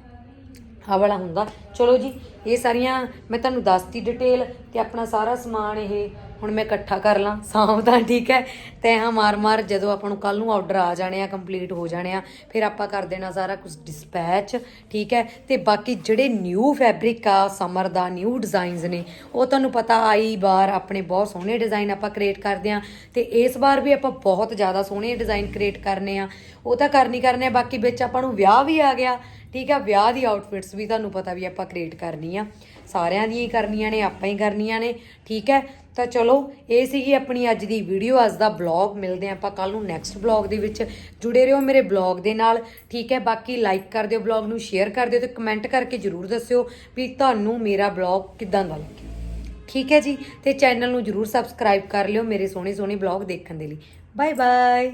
ਆਹ ਵਾਲਾ ਹੁੰਦਾ। ਚਲੋ ਜੀ, ਇਹ ਸਾਰੀਆਂ ਮੈਂ ਤੁਹਾਨੂੰ ਦੱਸਤੀ ਡਿਟੇਲ ਤੇ ਆਪਣਾ ਸਾਰਾ ਸਮਾਨ ਇਹ ਹੁਣ ਮੈਂ ਇਕੱਠਾ ਕਰ ਲਾਂ ਸਾਂਭਦਾ ਠੀਕ ਹੈ। ਤੇ ਹਾਂ ਮਾਰ ਮਾਰ ਜਦੋਂ ਆਪਾਂ ਨੂੰ ਕੱਲ ਨੂੰ ਆਰਡਰ ਆ ਜਾਣੇ ਆ ਕੰਪਲੀਟ ਹੋ ਜਾਣੇ ਆ, ਫਿਰ ਆਪਾਂ ਕਰ ਦੇਣਾ ਸਾਰਾ ਕੁਝ ਡਿਸਪੈਚ ਠੀਕ ਹੈ। ਤੇ ਬਾਕੀ ਜਿਹੜੇ ਨਿਊ ਫੈਬਰਿਕ ਆ ਸਮਰ ਦਾ ਨਿਊ ਡਿਜ਼ਾਈਨਸ ਨੇ, ਉਹ ਤੁਹਾਨੂੰ ਪਤਾ ਆਈ ਵਾਰ ਆਪਣੇ ਬਹੁਤ ਸੋਹਣੇ ਡਿਜ਼ਾਈਨ ਆਪਾਂ ਕ੍ਰੀਏਟ ਕਰਦੇ ਆ ਤੇ ਇਸ ਵਾਰ ਵੀ ਆਪਾਂ ਬਹੁਤ ਜ਼ਿਆਦਾ ਸੋਹਣੇ ਡਿਜ਼ਾਈਨ ਕ੍ਰੀਏਟ ਕਰਨੇ ਆ। ਉਹ ਤਾਂ ਕਰਨੀ ਕਰਨੇ ਆ, ਬਾਕੀ ਵਿੱਚ ਆਪਾਂ ਨੂੰ ਵਿਆਹ ਵੀ ਆ ਗਿਆ ਠੀਕ ਆ, ਵਿਆਹ ਦੀ ਆਊਟਫਿਟਸ ਵੀ ਤੁਹਾਨੂੰ ਪਤਾ ਵੀ ਆਪਾਂ ਕ੍ਰੀਏਟ ਕਰਨੀ ਆ। ਸਾਰਿਆਂ ਦੀਆਂ ਹੀ ਕਰਨੀਆਂ ਨੇ, ਆਪਾਂ ਹੀ ਕਰਨੀਆਂ ਨੇ, ਠੀਕ ਹੈ? ਤਾਂ ਚਲੋ, ਇਹ ਸੀਗੀ ਆਪਣੀ ਅੱਜ ਦੀ ਵੀਡੀਓ ਅੱਜ ਦਾ ਬਲੌਗ ਮਿਲਦੇ ਹਾਂ ਆਪਾਂ ਕੱਲ ਨੂੰ ਨੈਕਸਟ ਬਲੌਗ ਦੇ ਵਿੱਚ। ਜੁੜੇ ਰਹੋ ਮੇਰੇ ਬਲੌਗ ਦੇ ਨਾਲ, ਠੀਕ ਹੈ? ਬਾਕੀ ਲਾਈਕ ਕਰ ਦਿਓ ਬਲੌਗ ਨੂੰ ਸ਼ੇਅਰ ਕਰ ਦਿਓ ਤੇ ਕਮੈਂਟ ਕਰਕੇ ਜਰੂਰ ਦੱਸਿਓ ਵੀ ਤੁਹਾਨੂੰ ਮੇਰਾ ਬਲੌਗ ਕਿੱਦਾਂ ਦਾ ਲੱਗਿਆ। ਠੀਕ ਹੈ ਜੀ? ਤੇ ਚੈਨਲ ਨੂੰ ਜਰੂਰ ਸਬਸਕ੍ਰਾਈਬ ਕਰ ਲਿਓ ਮੇਰੇ ਸੋਹਣੇ ਸੋਹਣੇ ਬਲੌਗ ਦੇਖਣ ਦੇ ਲਈ। Bye bye